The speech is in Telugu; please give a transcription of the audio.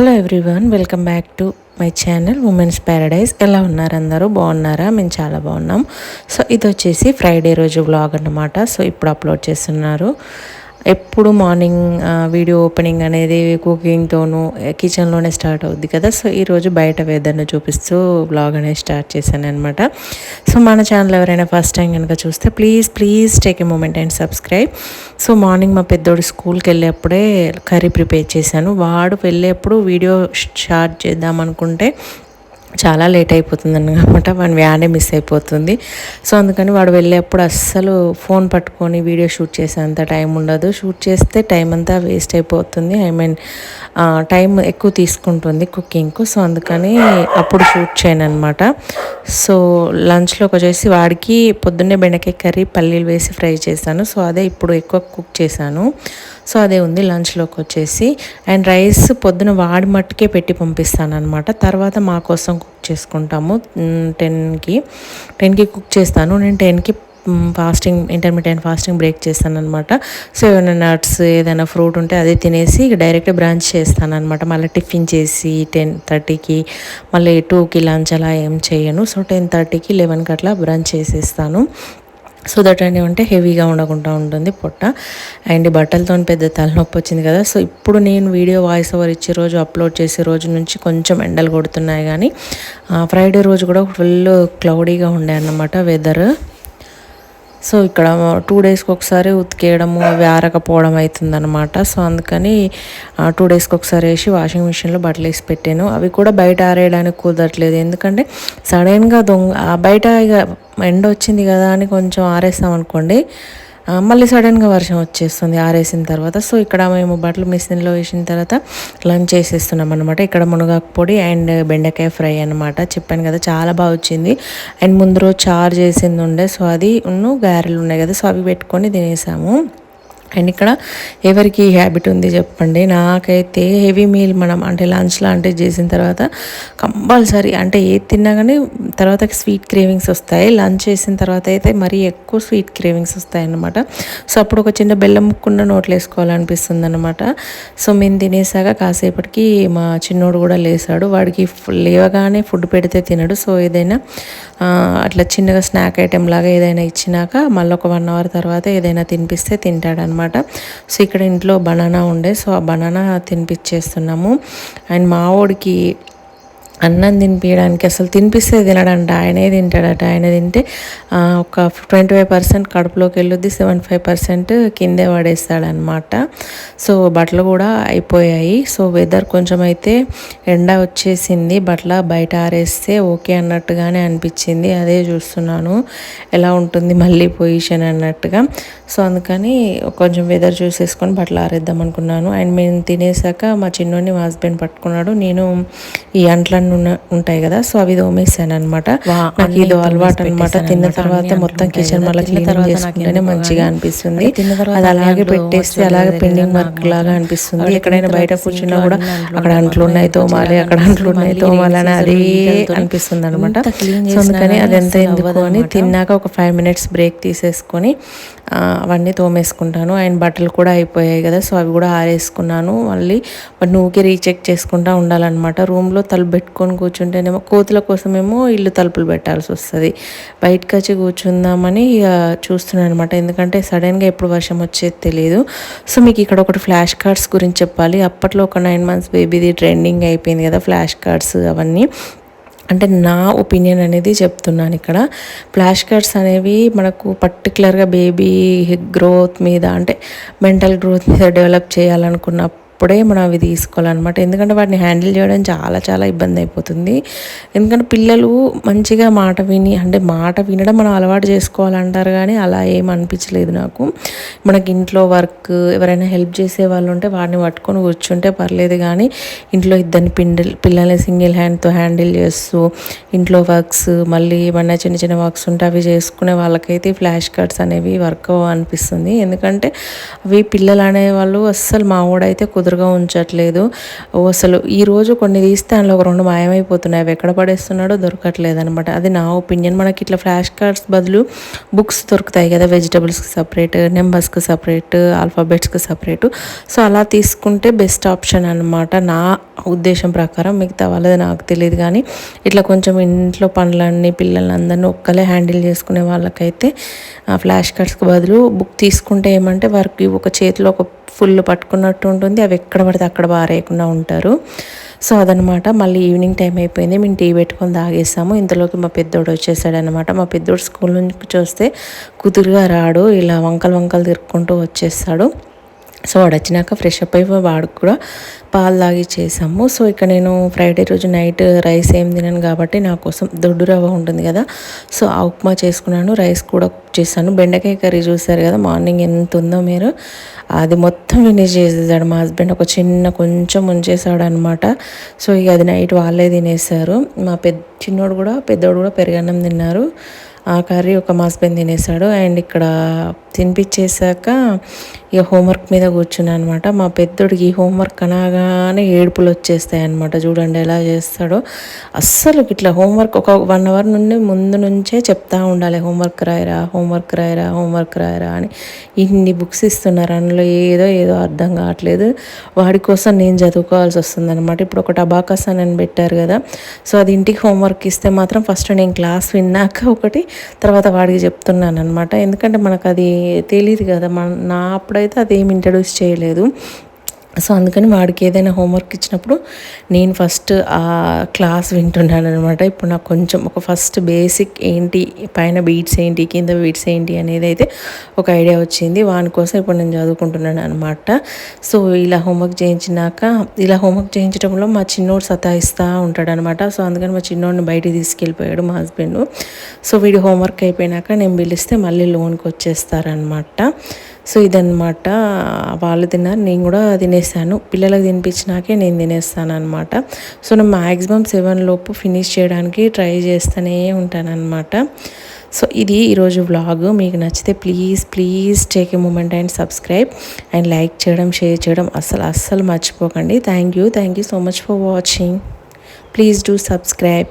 Hello everyone welcome back to my channel women's paradise ఎలా ఉన్నారు అందరూ? బాగున్నారా? మేము చాలా బాగున్నాం. సో ఇది వచ్చేసి ఫ్రైడే రోజు వ్లాగ్ అన్నమాట. సో ఇప్పుడు అప్లోడ్ చేస్తున్నారు. ఎప్పుడు మార్నింగ్ వీడియో ఓపెనింగ్ అనేది కుకింగ్తోనూ కిచెన్లోనే స్టార్ట్ అవుద్ది కదా. సో ఈరోజు బయట వెదర్ను చూపిస్తూ బ్లాగ్ అనేది స్టార్ట్ చేశాను అనమాట సో మన ఛానల్ ఎవరైనా ఫస్ట్ టైం కనుక చూస్తే please please take a moment and subscribe. So morning మా పెద్దోడు స్కూల్కి వెళ్ళేప్పుడే కర్రీ ప్రిపేర్ చేశాను. వాడు వెళ్ళేప్పుడు వీడియో స్టార్ట్ చేద్దాం అనుకుంటే చాలా లేట్ అయిపోతుంది అనమాట వాడి వ్యానే మిస్ అయిపోతుంది. సో అందుకని వాడు వెళ్ళేప్పుడు అస్సలు ఫోన్ పట్టుకొని వీడియో షూట్ చేసేంత టైం ఉండదు. షూట్ చేస్తే టైం అంతా వేస్ట్ అయిపోతుంది. ఐ మీన్ టైం ఎక్కువ తీసుకుంటుంది కుకింగ్కు. సో అందుకని అప్పుడు షూట్ చేయను అనమాట సో లంచ్లోకి వచ్చేసి వాడికి పొద్దున్నే బెండకాయ కర్రీ పల్లీలు వేసి ఫ్రై చేశాను. సో అదే ఇప్పుడు ఎక్కువ కుక్ చేశాను. సో అదే ఉంది లంచ్లోకి వచ్చేసి. అండ్ రైస్ పొద్దున వాడి మట్టుకే పెట్టి పంపిస్తాను అనమాట తర్వాత మా కోసం కుక్ చేసుకుంటాము టెన్కి. టెన్కి కుక్ చేస్తాను. నేను టెన్కి ఫాస్టింగ్ ఇంటర్మీడియట్ ఫాస్టింగ్ బ్రేక్ చేస్తాను అనమాట సో ఏమైనా నట్స్ ఏదైనా ఫ్రూట్ ఉంటే అదే తినేసి డైరెక్ట్ బ్రాంచ్ చేస్తానమాట మళ్ళీ టిఫిన్ చేసి టెన్ థర్టీకి మళ్ళీ టూకి లంచ్ అలా ఏం చేయను. సో టెన్ థర్టీకి లెవెన్కి అట్లా బ్రాంచ్ చేసేస్తాను. సో దట్ అంటే హెవీగా ఉండకుండా ఉంటుంది పొట్ట. అండ్ బట్టలతో పెద్ద తలనొప్పి వచ్చింది కదా. సో ఇప్పుడు నేను వీడియో వాయిస్ ఓవర్ ఇచ్చే రోజు అప్లోడ్ చేసే రోజు నుంచి కొంచెం ఎండలు కొడుతున్నాయి కానీ ఫ్రైడే రోజు కూడా ఫుల్ క్లౌడీగా ఉండే అన్నమాట వెదర్ సో ఇక్కడ టూ డేస్కి ఒకసారి ఉతికేయడము అవి ఆరకపోవడం అవుతుందన్నమాట సో అందుకని టూ డేస్కి ఒకసారి వేసి వాషింగ్ మిషన్లో బట్టలు వేసి పెట్టాను. అవి కూడా బయట ఆరేయడానికి కుదరట్లేదు. ఎందుకంటే సడన్గా దొంగ బయట ఇక ఎండ వచ్చింది కదా అని కొంచెం ఆరేస్తాం అనుకోండి మళ్ళీ సడన్గా వర్షం వచ్చేస్తుంది ఆరేసిన తర్వాత. సో ఇక్కడ మేము బట్టలు మిషన్లో వేసిన తర్వాత లంచ్ చేసేస్తున్నాం అనమాట ఇక్కడ మునగాకు పొడి అండ్ బెండకాయ ఫ్రై అనమాట చెప్పాను కదా చాలా బాగా వచ్చింది. అండ్ ముందు రోజు చారు చేసింది ఉండే సో అది ఉన్ను గారెలు ఉన్నాయి కదా సో అవి పెట్టుకొని తినేసాము. అండ్ ఇక్కడ ఎవరికి హ్యాబిట్ ఉంది చెప్పండి. నాకైతే హెవీ మీల్ మనం అంటే లంచ్ లాంటివి చేసిన తర్వాత కంపల్సరీ అంటే ఏది తిన్నా కానీ తర్వాత స్వీట్ క్రేవింగ్స్ వస్తాయి. లంచ్ చేసిన తర్వాత అయితే మరీ ఎక్కువ స్వీట్ క్రేవింగ్స్ వస్తాయి అన్నమాట. సో అప్పుడు ఒక చిన్న బెల్లం ముక్కుండా నోట్లు వేసుకోవాలనిపిస్తుంది అనమాట సో మేము తినేసాక కాసేపటికి మా చిన్నోడు కూడా లేసాడు. వాడికి లేవగానే ఫుడ్ పెడితే తినడు. సో ఏదైనా అట్లా చిన్నగా స్నాక్ ఐటెం లాగా ఏదైనా ఇచ్చినాక మళ్ళీ ఒక వన్ అవర్ తర్వాత ఏదైనా తినిపిస్తే తింటాడనమాట అనమాట సో ఇక్కడ ఇంట్లో బనానా ఉండే. సో ఆ బనానా తినిపించేస్తున్నాము అండ్ మావోడికి అన్నం తినిపించడానికి అసలు తినిపిస్తే తినడంట. ఆయనే తింటాడట. ఆయన తింటే ఒక ట్వంటీ ఫైవ్ పర్సెంట్ కడుపులోకి వెళ్ళొద్ది సెవెంటీ ఫైవ్ పర్సెంట్ కిందే పడేస్తాడనమాట సో బట్టలు కూడా అయిపోయాయి. సో వెదర్ కొంచెం అయితే ఎండ వచ్చేసింది. బట్టల బయట ఆరేస్తే ఓకే అన్నట్టుగానే అనిపించింది. అదే చూస్తున్నాను. ఎలా ఉంటుంది మళ్ళీ పొజిషన్ అన్నట్టుగా. సో అందుకని కొంచెం వెదర్ చూసేసుకొని బట్టలు ఆరేద్దాం అనుకున్నాను. అండ్ మేము తినేసాక మా చిన్నోడిని మా హస్బెండ్ పట్టుకున్నాడు. నేను ఈ అంట్లన్నీ ఉంటాయి కదా సో అవి తోమేసాను అనమాట నాకు ఇది అలవాటు అనమాట తిన్న తర్వాత మొత్తం కిచెన్ మళ్ళీ క్లీన్ చేసుకుంటేనే మంచిగా అనిపిస్తుంది. అది అలాగే పెట్టేస్తే అలాగే పెండింగ్ వర్క్ లాగా అనిపిస్తుంది. ఎక్కడైనా బయట కూర్చున్నా కూడా అక్కడ అంట్లు ఉన్నాయి తోమాలి అక్కడ అంట్లు ఉన్నాయి తోమాలి అని అదే అనిపిస్తుంది అనమాట సో అందుకని అది ఎంత ఎందుకు అని తిన్నాక ఒక ఫైవ్ మినిట్స్ బ్రేక్ తీసేసుకొని అవన్నీ తోమేసుకుంటాను. అండ్ బట్టలు కూడా అయిపోయాయి కదా సో అవి కూడా ఆరేసుకున్నాను. మళ్ళీ నువ్వుకి రీచెక్ చేసుకుంటా ఉండాలన్నమాట. రూమ్లో తలుపు పెట్టుకొని కూర్చుంటేనేమో కోతుల కోసమేమో ఇల్లు తలుపులు పెట్టాల్సి వస్తుంది. బయటకు వచ్చి కూర్చుందామని ఇక చూస్తున్నాను అనమాట ఎందుకంటే సడన్గా ఎప్పుడు వర్షం వచ్చేది తెలియదు సో మీకు ఇక్కడ ఒకటి ఫ్లాష్ కార్డ్స్ గురించి చెప్పాలి. అప్పట్లో ఒక నైన్ మంత్స్ బేబీది ట్రెండింగ్ అయిపోయింది కదా ఫ్లాష్ కార్డ్స్ అవన్నీ. అంటే నా ఒపీనియన్ అనేది చెప్తున్నాను ఇక్కడ. ఫ్లాష్ కార్డ్స్ అనేవి మనకు పర్టికులర్గా బేబీ గ్రోత్ మీద అంటే మెంటల్ గ్రోత్ మీద డెవలప్ చేయాలనుకున్న అప్పుడే మనం అవి తీసుకోవాలన్నమాట. ఎందుకంటే వాటిని హ్యాండిల్ చేయడం చాలా చాలా ఇబ్బంది అయిపోతుంది ఎందుకంటే పిల్లలు మంచిగా మాట విని అంటే మాట వినడం మనం అలవాటు చేసుకోవాలంటారు కానీ అలా ఏం అనిపించలేదు నాకు. మనకి ఇంట్లో వర్క్ ఎవరైనా హెల్ప్ చేసే వాళ్ళు ఉంటే వాడిని పట్టుకొని కూర్చుంటే పర్లేదు కానీ ఇంట్లో ఇద్దరిని పిండిల్ పిల్లల్ని సింగిల్ హ్యాండ్తో హ్యాండిల్ చేస్తూ ఇంట్లో వర్క్స్ మళ్ళీ ఏమన్నా చిన్న చిన్న వర్క్స్ ఉంటే అవి చేసుకునే వాళ్ళకైతే ఫ్లాష్ కార్డ్స్ అనేవి వర్క్ అనిపిస్తుంది. ఎందుకంటే అవి పిల్లలు అనేవాళ్ళు అస్సలు మా వాడైతే కుదరదు. కుదురుగా ఉంచట్లేదు. అసలు ఈరోజు కొన్ని తీస్తే అందులో ఒక రెండు మాయమైపోతున్నాయి. అవి ఎక్కడ పడేస్తున్నాడో దొరకట్లేదు అనమాట అది నా ఒపీనియన్. మనకి ఇట్లా ఫ్లాష్ కార్డ్స్ బదులు బుక్స్ దొరుకుతాయి కదా వెజిటబుల్స్కి సపరేట్ నెంబర్స్కి సపరేట్ ఆల్ఫాబెట్స్కి సపరేట్. సో అలా తీసుకుంటే బెస్ట్ ఆప్షన్ అనమాట నా ఉద్దేశం ప్రకారం. మిగతా వాళ్ళది నాకు తెలియదు కానీ ఇట్లా కొంచెం ఇంట్లో పనులన్నీ పిల్లలందరినీ ఒక్కలే హ్యాండిల్ చేసుకునే వాళ్ళకైతే ఫ్లాష్ కార్డ్స్కి బదులు బుక్ తీసుకుంటే ఏమంటే వారికి ఒక చేతిలో ఒక ఫుల్ పట్టుకున్నట్టు ఉంటుంది. అవి ఎక్కడ పడితే అక్కడ బారేయకుండా ఉంటారు. సో అదనమాట మళ్ళీ ఈవినింగ్ టైం అయిపోయింది. మేము టీ పెట్టుకొని తాగేసాము. ఇంతలోకి మా పెద్దోడు వచ్చేసాడనమాట మా పెద్దోడు స్కూల్ నుంచి చూస్తే కుదురుగా రాడు. ఇలా వంకలు వంకలు తిరుక్కుంటూ వచ్చేస్తాడు. సో వాడు వచ్చినాక ఫ్రెష్ అప్ అయిపోయి వాడికి కూడా పాలు తాగి చేసాము. సో ఇక్కడ నేను ఫ్రైడే రోజు నైట్ రైస్ ఏం తినను కాబట్టి నా కోసం దొడ్డు రవ్వ ఉంటుంది కదా సో ఆ ఉప్మా చేసుకున్నాను. రైస్ కూడా కుక్ చేశాను. బెండకాయ కర్రీ చూసారు కదా మార్నింగ్ ఎంత ఉందో మీరు. అది మొత్తం ఫినిష్ చేసేసాడు మా హస్బెండ్ ఒక చిన్న కొంచెం ఉంచేసాడు అనమాట సో ఇక అది నైట్ వాళ్ళే తినేసారు మా పెద్ద చిన్నోడు కూడా పెద్దోడు కూడా పెరుగన్నం తిన్నారు. ఆ కర్రీ ఒక మా హస్బెండ్ తినేసాడు అండ్ ఇక్కడ తినిపించేశాక ఇక హోంవర్క్ మీద కూర్చున్నాను అనమాట మా పెద్దోడికి ఈ హోంవర్క్ అనగానే ఏడుపులు వచ్చేస్తాయి అనమాట చూడండి ఎలా చేస్తాడో. అస్సలు ఇట్లా హోంవర్క్ ఒక వన్ అవర్ నుండి ముందు నుంచే చెప్తా ఉండాలి. హోంవర్క్ రాయరా హోంవర్క్ రాయరా హోంవర్క్ రాయరా అని. ఇన్ని బుక్స్ ఇస్తున్నారు. అందులో ఏదో ఏదో అర్థం కావట్లేదు. వాడి కోసం నేను చదువుకోవాల్సి వస్తుంది అనమాట ఇప్పుడు ఒక టబాకాస్ అని పెట్టారు కదా. సో అది ఇంటికి హోంవర్క్ ఇస్తే మాత్రం ఫస్ట్ నేను క్లాస్ విన్నాక ఒకటి తర్వాత వాడికి చెప్తున్నాను అనమాట ఎందుకంటే మనకు అది తెలియదు కదా మన నా అప్పుడైతే అది ఏమి ఇంట్రడ్యూస్ చేయలేదు. సో అందుకని వాడికి ఏదైనా హోంవర్క్ ఇచ్చినప్పుడు నేను ఫస్ట్ ఆ క్లాస్ వింటున్నాను అనమాట ఇప్పుడు నాకు కొంచెం ఒక ఫస్ట్ బేసిక్ ఏంటి పైన బీట్స్ ఏంటి కింద బీట్స్ ఏంటి అనేది అయితే ఒక ఐడియా వచ్చింది. వాని కోసం ఇప్పుడు నేను చదువుకుంటున్నాను అనమాట సో ఇలా హోంవర్క్ చేయించినాక ఇలా హోంవర్క్ చేయించడంలో మా చిన్నోడు సతాయిస్తూ ఉంటాడు అనమాట సో అందుకని మా చిన్నోడిని బయటికి తీసుకెళ్ళిపోయాడు మా హస్బెండ్. సో వీడి హోంవర్క్ అయిపోయినాక నేను పిలిస్తే మళ్ళీ లోన్కి వచ్చేస్తారనమాట సో ఇదనమాట వాళ్ళు తిన్నారు నేను కూడా తినేసాను. పిల్లలకు తినిపించినాకే నేను తినేస్తాను అనమాట సో నేను మ్యాక్సిమం సెవెన్ లోపు ఫినిష్ చేయడానికి ట్రై చేస్తూనే ఉంటానన్నమాట. సో ఇది ఈరోజు వ్లాగ్. మీకు నచ్చితే please please take a moment and subscribe. And like చేయడం షేర్ చేయడం అస్సలు అస్సలు మర్చిపోకండి. Thank you thank you so much for watching. Please do subscribe.